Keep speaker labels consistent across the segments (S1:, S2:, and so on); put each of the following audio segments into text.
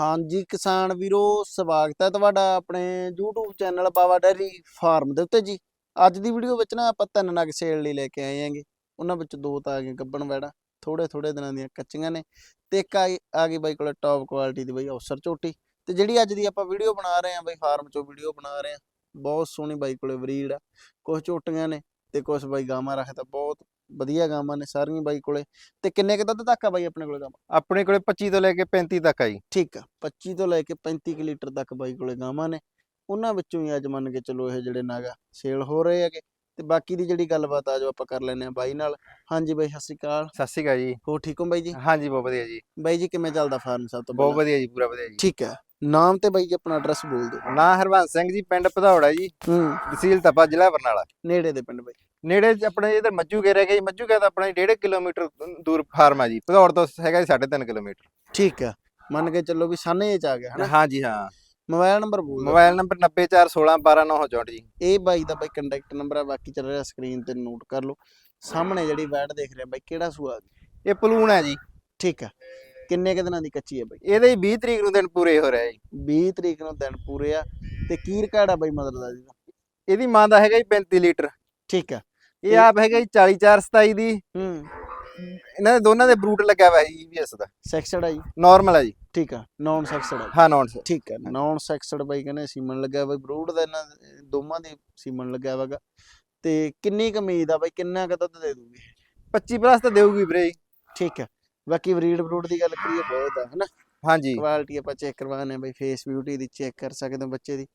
S1: ਹਾਂਜੀ, ਕਿਸਾਨ ਵੀਰੋ, ਸਵਾਗਤ ਹੈ ਤੁਹਾਡਾ ਆਪਣੇ YouTube channel Bawa dairy farm ਦੇ ਉੱਤੇ ਜੀ। ਅੱਜ ਦੀ ਵੀਡੀਓ ਵਿੱਚ ਨਾ ਆਪਾਂ ਤਿੰਨ ਨਗ ਸੇਲ ਲਈ ਲੈ ਕੇ ਆਏ ਹਾਂਗੇ। ਉਹਨਾਂ ਵਿੱਚ ਦੋ ਤਾਂ ਆ ਗਏ ਗੱਬਣ ਵੈੜਾ ਥੋੜੇ ਥੋੜੇ ਦਿਨਾਂ ਦੀਆਂ ਕੱਚੀਆਂ ਨੇ ਤੇ ਇੱਕ ਆ ਗਈ- ਆ ਗਈ ਬਾਈ ਕੋਲ ਟੌਪ ਕੁਆਲਿਟੀ ਦੀ ਬਾਈ ਔਸਰ ਝੋਟੀ ਤੇ ਜਿਹੜੀ ਅੱਜ ਦੀ ਆਪਾਂ ਵੀਡੀਓ ਬਣਾ ਰਹੇ ਹਾਂ ਬਾਈ, ਫਾਰਮ ਚੋਂ ਵੀਡੀਓ ਬਣਾ ਰਹੇ ਹਾਂ। ਬਹੁਤ ਸੋਹਣੀ ਬਾਈ ਕੋਲੇ ਬਰੀਡ ਆ ਕੁਝ ਝੋਟੀਆਂ ਨੇ ਤੇ ਕੁਝ ਬਾਈ ਗਾਵਾਂ ਰੱਖਦਾ, ਬਹੁਤ ਵਧੀਆ ਗਾਵਾਂ ਨੇ ਸਾਰੀਆਂ ਬਾਈ ਕੋਲੇ। ਤੇ ਕਿੰਨੇ ਕੁ ਦੁੱਧ ਤੱਕ ਆ ਬਾਈ ਆਪਣੇ ਕੋਲੇ ਗਾਵਾਂ?
S2: ਆਪਣੇ ਕੋਲੇ 25 ਤੋਂ ਲੈ ਕੇ 35 ਤੱਕ ਆ ਜੀ।
S1: ਠੀਕ ਆ 25 ਤੋਂ ਲੈ ਕੇ 35 ਕੁ ਲੀਟਰ ਤੱਕ ਬਾਈ ਕੋਲੇ ਗਾਵਾਂ ਨੇ। ਉਹਨਾਂ ਵਿੱਚੋਂ ਹੀ ਅੱਜ ਮੰਨ ਕੇ ਚਲੋ ਇਹ ਜਿਹੜੇ ਨਾਗਾ ਸੇਲ ਹੋ ਰਹੇ ਹੈਗੇ। ਤੇ ਬਾਕੀ ਦੀ ਜਿਹੜੀ ਗੱਲਬਾਤ ਆ ਜੋ ਆਪਾਂ ਕਰ ਲੈਨੇ ਆ ਬਾਈ ਨਾਲ। ਹਾਂਜੀ ਬਾਈ ਸਤਿ ਸ਼੍ਰੀ ਅਕਾਲ।
S2: ਸਤਿ ਸ਼੍ਰੀ ਅਕਾਲ ਜੀ।
S1: ਹੋ ਠੀਕ ਹੋ ਬਾਈ ਜੀ?
S2: ਹਾਂਜੀ ਬਹੁਤ ਵਧੀਆ ਜੀ।
S1: ਬਾਈ ਜੀ ਕਿਵੇਂ ਚੱਲਦਾ ਫਾਰਮ ਸਭ ਤੋਂ
S2: ਬਹੁਤ ਵਧੀਆ ਜੀ ਪੂਰਾ ਵਧੀਆ ਜੀ।
S1: ਠੀਕ ਹੈ ਨਾਮ ਤੇ ਬਾਈ ਜੀ ਆਪਣਾ ਐਡਰੈਸ ਬੋਲ ਦਿਓ।
S2: ਨਾਂ ਹਰਵੰਸ ਸਿੰਘ ਜੀ ਪਿੰਡ ਭਦੌੜਾ ਜੀ।
S1: ਹੂੰ।
S2: ਤਹਿਸੀਲ ਤਪਾ ਜ਼ਿਲ੍ਹਾ ਬਰਨਾਲਾ।
S1: ਨੇੜੇ ਦੇ ਪਿੰਡ ਬਾਈ।
S2: ਨੇੜੇ ਆਪਣੇ ਇਧਰ ਮੱਜੂ ਗਿਆ ਜੀ ਮੱਜੂ ਤਾਂ ਆਪਣਾ 1.5 ਕਿਲੋਮੀਟਰ ਦੂਰ ਫਾਰਮ ਆ ਜੀ। ਭਦੌੜ ਤੋਂ ਹੈਗਾ ਜੀ 3.5 ਕਿਲੋਮੀਟਰ।
S1: ਠੀਕ ਆ। ਮੰਨ ਕੇ ਚੱਲੋ ਵੀ ਸਾਨੇ ਚ ਆ ਗਿਆ ਹਨਾ?
S2: ਹਾਂਜੀ ਹਾਂ।
S1: ਮੋਬਾਈਲ ਨੰਬਰ ਬੋਲ
S2: ਮੋਬਾਈਲ ਨੰਬਰ 90416129964 ਜੀ।
S1: ਇਹ ਬਾਈ ਦਾ ਬਾਈ ਕੰਟੈਕਟ ਨੰਬਰ ਆ ਬਾਕੀ ਚੱਲ ਰਿਹਾ ਸਕਰੀਨ ਤੇ ਨੋਟ ਕਰ ਲਓ। ਸਾਹਮਣੇ ਜਿਹੜੀ ਵੈਟ ਦੇਖ ਰਹੇ ਆ ਬਾਈ ਕਿਹੜਾ ਸੂਆ
S2: ਇਹ ਪਲੂਣ ਹੈ ਜੀ।
S1: ਠੀਕ ਆ। ਕਿੰਨੇ ਕੁ ਦਿਨਾਂ ਦੀ ਕੱਚੀ ਹੈ ਬਾਈ?
S2: ਇਹਦੇ ਹੀ 20 ਤਰੀਕ ਨੂੰ ਦਿਨ ਪੂਰੇ ਹੋ ਰਿਹਾ ਜੀ।
S1: 20 ਤਰੀਕ ਨੂੰ ਦਿਨ ਪੂਰੇ ਆ। ਤੇ ਕੀ ਰਿਕਾਰਡ ਆ ਬਾਈ ਮਦਦ ਦਾ ਜੀ
S2: ਇਹਦੀ ਮਾਂ ਦਾ ਹੈਗਾ ਜੀ 35 ਲੀਟਰ।
S1: ਠੀਕ ਆ।
S2: ਇਹ ਆਪ ਹੈਗਾ ਜੀ 40427 ਦੀ।
S1: ਹੂੰ।
S2: ਇਹਨਾਂ ਦੇ ਦੋਨਾਂ ਦੇ ਬਰੂਟ ਲੱਗਿਆ ਹੋਇਆ ਜੀ ਈਵੀਐਸ ਦਾ।
S1: ਸੈਕਸਡ ਆ ਜੀ।
S2: ਨਾਰਮਲ ਹੈ ਜੀ।
S1: ਠੀਕ ਆ ਨਾਨ ਸੈਕਸਡ ਆ।
S2: ਹਾਂ ਨੌਨ
S1: ਠੀਕ ਆ ਨਾਨ ਸੈਕਸਡ ਬਾਈ ਕਹਿੰਦੇ ਸੀਮਨ ਲੱਗਿਆ ਬਾਈ ਬਰੂਡ ਦਾ ਇਹਨਾਂ ਦੋਵਾਂ ਦੇ ਸੀਮਨ ਲੱਗਿਆ ਵਾਗਾ ਤੇ ਕਿੰਨੀ ਕੁ ਉਮੀਦ ਆ ਬਾਈ ਕਿੰਨਾ ਕੁ ਦੁੱਧ ਦੇ ਦੂਗੀ
S2: 25 ਪਲੱਸ ਤਾਂ ਦੇਊਗੀ ਵੀਰੇ ਜੀ।
S1: ਠੀਕ ਆ ਬਾਕੀ ਬਰੀਡ ਬਰੂਡ ਦੀ ਗੱਲ ਕਰੀਏ ਬਹੁਤ ਆ ਹਨਾ?
S2: ਹਾਂਜੀ।
S1: ਕੁਆਲਿਟੀ ਆਪਾਂ ਚੈੱਕ ਕਰਵਾਣੇ ਬਾਈ ਫੇਸ ਬਿਊਟੀ ਦੀ ਚੈੱਕ ਕਰ ਸਕਦੇ ਹੋ ਬੱਚੇ ਦੀ।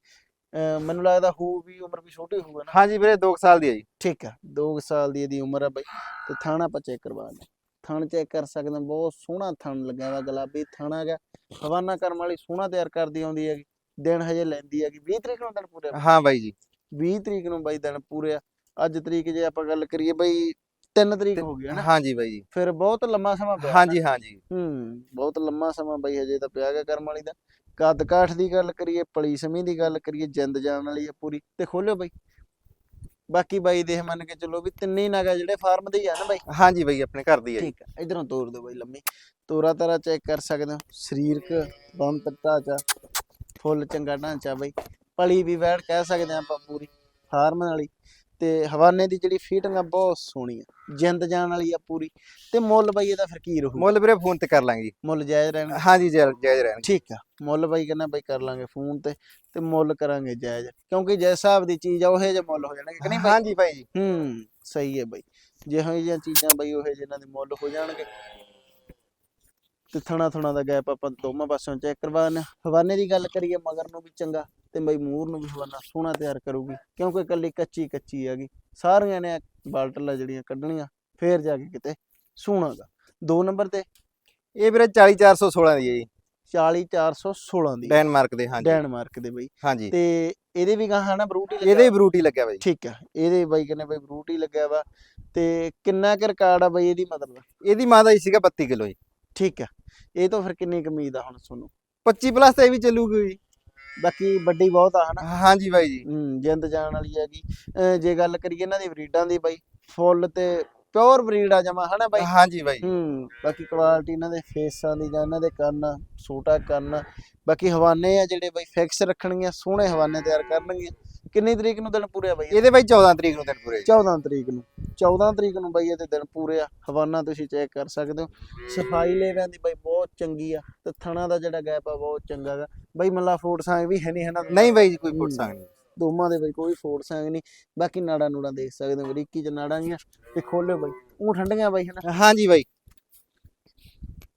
S1: ਮੈਨੂੰ ਲੱਗਦਾ ਹੋ ਵੀ ਉਮਰ ਵੀ ਛੋਟੀ ਹੋਊਗਾ ਨਾ।
S2: ਹਾਂਜੀ ਵੀਰੇ 2 ਸਾਲ ਦੀ ਹੈ ਜੀ।
S1: ਠੀਕ ਆ 2 ਸਾਲ ਦੀ ਇਹਦੀ ਉਮਰ ਆ ਬਾਈ। ਤੇ ਥਾਣਾ ਆਪਾਂ ਚੈੱਕ ਕਰਵਾਉਂਦੇ ਥਣ ਚੈੱਕ ਕਰ ਸਕਦੇ ਬਹੁਤ ਸੋਹਣਾ ਥਣ ਲੱਗਿਆ ਵਾ ਗੁਲਾਬੀ ਥਣ ਹੈਗਾ। ਹਵਾਨਾ ਕਰਮ ਵਾਲੀ ਸੋਹਣਾ ਤਿਆਰ ਕਰਦੀ ਆਉਂਦੀ ਹੈਗੀ। ਦਿਨ ਹਜੇ ਲੈਂਦੀ ਹੈਗੀ। 20 ਤਰੀਕ ਨੂੰ ਦਿਨ ਪੂਰੇ।
S2: ਹਾਂ ਬਾਈ ਜੀ।
S1: 20 ਤਰੀਕ ਨੂੰ ਬਾਈ ਦਿਨ ਪੂਰੇ ਆ। ਅੱਜ ਤਰੀਕ ਜੇ ਆਪਾਂ ਗੱਲ ਕਰੀਏ ਬਾਈ 3 ਤਰੀਕ ਹੋ ਗਈ ਹੈ ਨਾ।
S2: ਹਾਂਜੀ ਬਾਈ ਜੀ।
S1: ਫਿਰ ਬਹੁਤ ਲੰਮਾ ਸਮਾਂ ਪਿਆ
S2: ਹਾਂਜੀ ਹਾਂਜੀ।
S1: ਹੂੰ ਬਹੁਤ ਲੰਮਾ ਸਮਾਂ ਬਾਈ ਹਜੇ ਤਾਂ ਪਿਆ ਗਿਆ ਕਰਮ ਵਾਲੀ ਦਾ। ਕੱਦ ਕਾਠ ਦੀ ਗੱਲ ਕਰੀਏ ਪਲੀ ਸਮੀ ਦੀ ਗੱਲ ਕਰੀਏ ਜਿੰਦ ਜਾਨ ਵਾਲੀ ਆ ਪੂਰੀ ਤੇ ਖੋਲਿਓ ਬਾਈ। ਬਾਕੀ ਬਾਈ ਦੇਖ ਮੰਨ ਕੇ ਚੱਲੋ ਵੀ ਤਿੰਨੇ ਹੀ ਨਗਾ ਜਿਹੜੇ ਫਾਰਮ ਦੇ ਹੀ ਆ ਨਾ ਬਾਈ।
S2: ਹਾਂਜੀ ਬਾਈ ਆਪਣੇ ਘਰ ਦੀ ਹੈ ਜੀ।
S1: ਠੀਕ ਆ ਇਧਰੋਂ ਤੋਰ ਦਿਓ ਬਾਈ ਲੰਮੀ। ਤੋਰਾ ਤਾਰਾ ਚੈੱਕ ਕਰ ਸਕਦੇ ਹੋ ਸਰੀਰਕ ਬੰਤ ਢਾਂਚਾ ਫੁੱਲ ਚੰਗਾ ਢਾਂਚਾ ਬਾਈ। ਪਲੀ ਵੀ ਵੈੜ ਕਹਿ ਸਕਦੇ ਆ ਆਪਾਂ ਪੂਰੀ ਫਾਰਮ ਵਾਲੀ। ਤੇ ਹਵਾਨੇ ਦੀ ਜਿਹੜੀ ਫੀਟਿੰਗ ਆ ਬਹੁਤ ਸੋਹਣੀ ਆ। ਜਿੰਦ ਜਾਨ ਵਾਲੀ ਆ ਪੂਰੀ। ਤੇ ਮੁੱਲ ਬਾਈ ਇਹਦਾ ਫਿਰ ਕੀ ਰਹੂ
S2: ਮੁੱਲ ਵੀਰੇ ਫੋਨ ਤੇ ਕਰ ਲਾਂਗੇ।
S1: ਮੁੱਲ ਜਾਇਜ਼ ਰਹਿਣ
S2: ਹਾਂਜੀ ਜਾਇਜ਼ ਰਹਿਣਗੇ।
S1: ਠੀਕ ਆ। ਮੁੱਲ ਬਾਈ ਕਹਿੰਦਾ ਬਾਈ ਕਰ ਲਾਂਗੇ ਫੋਨ ਤੇ ਤੇ ਮੁੱਲ ਕਰਾਂਗੇ ਜਾਇਜ਼। ਕਿਉਂਕਿ ਜਿਸ ਹਿਸਾਬ ਦੀ ਚੀਜ਼ ਆ ਉਹੇ ਜਿਹੇ ਮੁੱਲ ਹੋ ਜਾਣਗੇ ਕਿ ਨਹੀਂ ਬਾਈ?
S2: ਹਾਂਜੀ ਬਾਈ ਜੀ।
S1: ਹੂੰ ਸਹੀ ਹੈ ਬਾਈ। ਜਿਹੋ ਜਿਹੀਆਂ ਚੀਜ਼ਾਂ ਬਾਈ ਉਹੇ ਜਿਹਨਾਂ ਦੇ ਮੁੱਲ ਹੋ ਜਾਣਗੇ। ਤੇ ਥਣਾ ਥਣਾ ਦਾ ਗੈਪ ਆਪਾਂ ਦੋਵਾਂ ਪਾਸਿਓਂ ਚੈੱਕ ਕਰਵਾਉਣਾ ਹਵਾਨੇ ਦੀ ਗੱਲ ਕਰੀਏ ਮਗਰ ਨੂੰ ਵੀ ਚੰਗਾ ਤੇ ਬਾਈ ਮੂਰ ਨੂੰ ਵੀ ਹਵਾਨਾ ਸੋਹਣਾ ਤਿਆਰ ਕਰੂਗੀ ਕਿਉਂਕਿ ਇਕੱਲੀ ਕੱਚੀ ਕੱਚੀ ਹੈਗੀ ਸਾਰੀਆਂ ਨੇ ਬਾਲਟਲਾਂ ਜਿਹੜੀਆਂ ਕੱਢਣੀਆਂ ਫੇਰ ਜਾ ਕੇ ਕਿਤੇ ਸੋਹਣਾਗਾ ਦੋ ਨੰਬਰ ਤੇ?
S2: ਇਹ ਵੀਰੇ 40416 ਦੀ ਹੈ ਜੀ।
S1: 40416 ਦੀ।
S2: ਡੈਨਮਾਰਕ ਦੇ ਹਾਂਜੀ।
S1: ਡੈਨਮਾਰਕ ਦੇ ਬਾਈ।
S2: ਹਾਂਜੀ।
S1: ਤੇ ਇਹਦੇ ਵੀ ਗਾਹਾਂ ਨਾ ਬਰੂਟ ਹੀ
S2: ਇਹਦੇ ਹੀ ਬਰੂਟੀ ਲੱਗਿਆ ਬਾਈ।
S1: ਠੀਕ ਆ ਇਹਦੇ ਬਾਈ ਕਹਿੰਦੇ ਬਾਈ ਬਰੂਟ ਹੀ ਲੱਗਿਆ ਵਾ। ਤੇ ਕਿੰਨਾ ਕੁ ਰਿਕਾਰਡ ਆ ਬਾਈ ਇਹਦੀ ਮਤਲਬ?
S2: ਇਹਦੀ ਮਾਂ ਦਾ ਹੀ ਸੀਗਾ 32 ਕਿਲੋ ਜੀ।
S1: ਠੀਕ ਆ। ਇਹ ਤੋਂ ਫਿਰ ਕਿੰਨੀ ਕੁ ਉਮੀਦ ਆ ਹੁਣ ਤੁਹਾਨੂੰ?
S2: 25 ਪਲੱਸ ਤਾਂ ਇਹ ਵੀ ਚੱਲੂਗੀ ਜੀ
S1: ਬਾਕੀ ਵੱਡੀ ਬਹੁਤ ਆ ਹਨਾ?
S2: ਹਾਂਜੀ ਬਾਈ ਜੀ।
S1: ਹੂੰ ਜਿੰਦ ਜਾਣ ਵਾਲੀ ਹੈਗੀ। ਜੇ ਗੱਲ ਕਰੀਏ ਇਹਨਾਂ ਦੀ ਬਰੀਡਾਂ ਦੀ ਬਾਈ ਫੁੱਲ ਤੇ ਪਿਓਰ ਬਰੀਡ ਆ ਜਮਾ ਹਨਾ ਬਾਈ?
S2: ਹਾਂਜੀ ਬਾਈ।
S1: ਹੂੰ ਬਾਕੀ ਕੁਆਲਿਟੀ ਇਹਨਾਂ ਦੇ ਫੇਸਾਂ ਦੀ ਜਾਂ ਇਹਨਾਂ ਦੇ ਕੰਨ ਛੋਟਾ ਕੰਨ ਬਾਕੀ ਹਵਾਨੇ ਆ ਜਿਹੜੇ ਬਾਈ ਫਿਕਸ ਰੱਖਣਗੀਆਂ ਸੋਹਣੇ ਹਵਾਨੇ ਤਿਆਰ ਕਰਨਗੀਆਂ। ਕਿੰਨੀ ਤਰੀਕ ਨੂੰ ਦਿਨ ਪੂਰੇ ਆ ਬਾਈ?
S2: ਇਹਦੇ ਬਾਈ 14 ਤਰੀਕ ਨੂੰ ਦਿਨ ਪੂਰੇ ਜੀ।
S1: 14 ਤਰੀਕ ਨੂੰ। 14 ਤਰੀਕ ਨੂੰ ਬਾਈ ਇਹਦੇ ਦਿਨ ਪੂਰੇ ਆ ਹਵਾਨਾ ਤੁਸੀਂ ਚੈੱਕ ਕਰ ਸਕਦੇ ਹੋ। ਸਫ਼ਾਈ ਲੇਵਿਆਂ ਦੀ ਬਾਈ ਬਹੁਤ ਚੰਗੀ ਆ ਤੇ ਥਣਾ ਦਾ ਜਿਹੜਾ ਗੈਪ ਆ ਬਹੁਤ ਚੰਗਾ ਗਾ। ਬਾਈ ਮੱਲਾ ਫੋੜ ਸਾਂਗ ਵੀ ਹੈ ਨਹੀਂ ਹਨਾ
S2: ਨਹੀਂ ਬਾਈ ਕੋਈ ਪੁੱਛ
S1: ਹੂੰ।
S2: ਸਕਦਾ
S1: ਦੋਵਾਂ ਦੇ ਬਾਈ ਕੋਈ ਫੋੜ ਸਾਂਗ ਨਹੀਂ। ਬਾਕੀ ਨਾੜਾ ਨੂੜਾ ਦੇਖ ਸਕਦੇ ਹੋ ਬਰੀਕੀ ਚ ਨਾੜਾਂ ਗੀਆਂ ਤੇ ਖੋਲਿਓ ਬਾਈ। ਉਹ ਠੰਡੀਆਂ ਬਾਈ ਹਨਾ
S2: ਹਾਂਜੀ ਬਾਈ।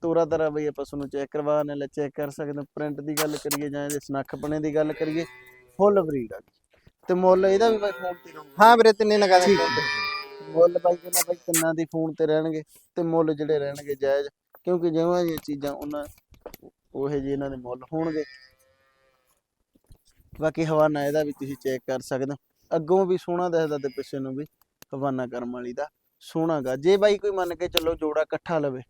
S1: ਤੋਰਾ ਤਰਾ ਬਾਈ ਆਪਾਂ ਤੁਹਾਨੂੰ ਚੈੱਕ ਕਰਵਾਉਣ ਲੈ ਚੈੱਕ ਕਰ ਸਕਦੇ ਹੋ। ਪ੍ਰਿੰਟ ਦੀ ਗੱਲ ਕਰੀਏ ਜਾਂ ਇਹਦੇ ਸਨੱਖਪਣੇ ਦੀ ਗੱਲ ਕਰੀਏ ਫੁੱਲ ਬਰੀਡ ਆ। ਤੇ ਮੁੱਲ ਇਹਦਾ ਵੀ ਬਾਈ ਫੋਨ ਤੇ
S2: ਹਾਂ ਵੀਰੇ ਤਿੰਨੇ ਲਗਾ ਦੇ
S1: ਮੁੱਲ ਬਾਈ ਕਹਿੰਦਾ ਬਾਈ ਤਿੰਨਾਂ ਦੀ ਫੋਨ ਤੇ ਰਹਿਣਗੇ ਤੇ ਮੁੱਲ ਜਿਹੜੇ ਰਹਿਣਗੇ ਜਾਇਜ਼, ਕਿਉਂਕਿ ਜਿਵੇਂ ਜਿਹੀਆਂ ਚੀਜ਼ਾਂ ਉਹਨਾਂ ਉਹੇ ਜਿਹੇ ਇਹਨਾਂ ਦੇ ਮੁੱਲ ਹੋਣਗੇ। ਬਾਕੀ ਹਵਾਨਾ ਇਹਦਾ ਵੀ ਤੁਸੀਂ ਚੈੱਕ ਕਰ ਸਕਦੇ ਹੋ। ਅੱਗੋਂ ਵੀ ਸੋਹਣਾ ਦਿਖਦਾ ਤੇ ਪਿੱਛੇ ਨੂੰ ਵੀ ਹਵਾਨਾ ਕਰਮ ਵਾਲੀ ਦਾ ਸੋਹਣਾਗਾ ਜੇ ਬਾਈ ਕੋਈ ਮੰਨ ਕੇ ਚੱਲੋ ਜੋੜਾ ਇਕੱਠਾ ਲਵੇ,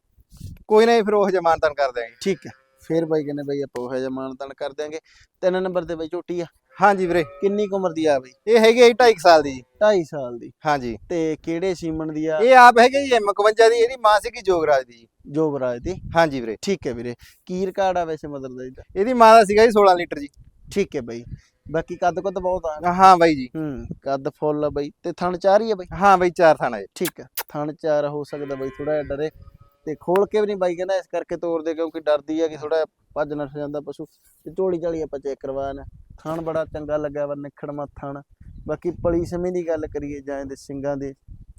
S2: ਕੋਈ ਨਹੀਂ ਫਿਰ ਉਹ ਜਮਾਨਤਨ ਕਰ ਦਿਆਂਗੇ।
S1: ਠੀਕ ਹੈ, ਫਿਰ ਬਾਈ ਕਹਿੰਦੇ ਬਾਈ ਆਪਾਂ ਉਹ ਜਿਹਾ ਕਰ ਦਿਆਂਗੇ। ਤਿੰਨ ਨੰਬਰ ਤੇ ਬਾਈ ਝੋਟੀ ਆ।
S2: ਹਾਂਜੀ ਵੀਰੇ।
S1: ਕਿੰਨੀ ਕੁ ਉਮਰ ਦੀ ਆ ਬਈ?
S2: ਇਹ ਹੈਗੀ ਆ ਜੀ 2.5 ਸਾਲ ਦੀ ਜੀ।
S1: 2.5 ਸਾਲ ਦੀ।
S2: ਹਾਂਜੀ।
S1: ਤੇ ਕਿਹੜੇ ਸੀਮਨ ਦੀ ਆ?
S2: ਇਹ ਆਪ ਹੈਗੇ ਜੀ M51 ਦੀ ਇਹਦੀ ਮਾਂ ਸੀਗੀ ਜੋਗਰਾਜ ਦੀ ਜੀ।
S1: ਜੋਗਰਾਜ ਦੀ?
S2: ਹਾਂਜੀ ਵੀਰੇ।
S1: ਠੀਕ ਹੈ ਵੀਰੇ। ਕੀ ਰਿਕਾਰਡ ਆ ਵੈਸੇ ਮਦਰ ਦਾ ਇਹਦਾ?
S2: ਇਹਦੀ ਮਾਂ ਦਾ ਸੀਗਾ ਜੀ 16 ਲੀਟਰ ਜੀ।
S1: ਠੀਕ ਹੈ ਬਈ। ਬਾਕੀ ਕੱਦ ਕੁੱਦ ਬਹੁਤ ਆ
S2: ਹਾਂ ਬਾਈ ਜੀ।
S1: ਹੂੰ ਕੱਦ ਫੁੱਲ ਆ ਬਈ। ਤੇ ਥਣ ਚਾਰ ਹੀ ਆ ਬਈ?
S2: ਹਾਂ ਬਾਈ ਚਾਰ ਥਾਣਾ ਜੀ।
S1: ਠੀਕ ਹੈ। ਥਣ ਚਾਰ ਹੋ ਸਕਦਾ ਬਈ ਥੋੜਾ ਜਿਹਾ ਡਰੇ। ਤੇ ਖੋਲ ਕੇ ਵੀ ਨਹੀਂ ਬਾਈ ਕਹਿੰਦਾ ਇਸ ਕਰਕੇ ਤੋਰਦੇ ਕਿਉਂਕਿ ਡਰਦੀ ਆ ਕਿ ਥੋੜਾ ਭੱਜ ਨੱਠ ਜਾਂਦਾ ਪਸ਼ੂ। ਤੇ ਝੋਲੀ ਝਾਲੀ ਆਪਾਂ ਚੈੱਕ ਕਰਵਾਣਾ ਥਣ ਬੜਾ ਚੰਗਾ ਲੱਗਿਆ ਵਾ ਨਿਖੜਮਾ ਥਣ ਬਾਕੀ ਪਲੀ ਸਮੇਂ ਦੀ ਗੱਲ ਕਰੀਏ ਜਾਂ ਇਹਦੇ ਸਿੰਗਾਂ ਦੇ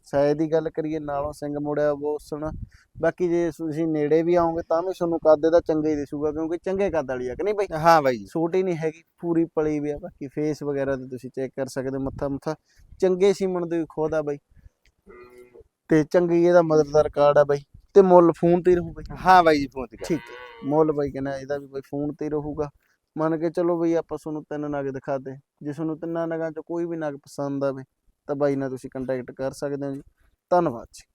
S1: ਸਾਇ ਦੀ ਗੱਲ ਕਰੀਏ ਨਾਲੋਂ ਸਿੰਘ ਮੁੜਿਆ ਬਹੁਤ ਸੋਹਣਾ ਬਾਕੀ ਜੇ ਤੁਸੀਂ ਨੇੜੇ ਵੀ ਆਓਗੇ ਤਾਂ ਵੀ ਤੁਹਾਨੂੰ ਕੱਦ ਇਹਦਾ ਚੰਗਾ ਹੀ ਦਿਸੂਗਾ ਕਿਉਂਕਿ ਚੰਗੇ ਕੱਦ ਵਾਲੀ ਆ ਕਿ ਨਹੀਂ ਬਈ?
S2: ਹਾਂ ਬਾਈ
S1: ਛੋਟੀ ਨਹੀਂ ਹੈਗੀ ਪੂਰੀ ਪਲੀ ਵੀ ਆ ਬਾਕੀ ਫੇਸ ਵਗੈਰਾ ਤੇ ਤੁਸੀਂ ਚੈੱਕ ਕਰ ਸਕਦੇ ਮੱਥਾ ਮੁੱਥਾ। ਚੰਗੇ ਸੀਮਣ ਦੇ ਖੁਦ ਆ ਬਾਈ। ਤੇ ਚੰਗੀ ਇਹਦਾ ਮਦਦ ਦਾ ਰਿਕਾਰਡ ਆ ਬਾਈ ਤੇ ਮੁੱਲ ਫੋਨ ਤੇ ਰਹੂ ਬਾਈ।
S2: ਹਾਂ ਬਾਈ ਜੀ ਫੋਨ ਤੇ
S1: ਠੀਕ ਹੈ। ਮੁੱਲ ਬਾਈ ਕਹਿੰਦਾ ਇਹਦਾ ਵੀ ਬਾਈ ਫੋਨ ਤੇ ਰਹੂਗਾ। ਮੰਨ ਕੇ ਚਲੋ ਬਈ ਆਪਾਂ ਤੁਹਾਨੂੰ ਤਿੰਨ ਨਗ ਦਿਖਾਤੇ ਜੇ ਤੁਹਾਨੂੰ ਤਿੰਨਾਂ ਨਗਾਂ ਚੋਂ ਕੋਈ ਵੀ ਨਗ ਪਸੰਦ ਆਵੇ ਤਾਂ ਬਾਈ ਨਾਲ ਤੁਸੀਂ ਕੰਟੈਕਟ ਕਰ ਸਕਦੇ ਹੋ ਜੀ। ਧੰਨਵਾਦ ਜੀ।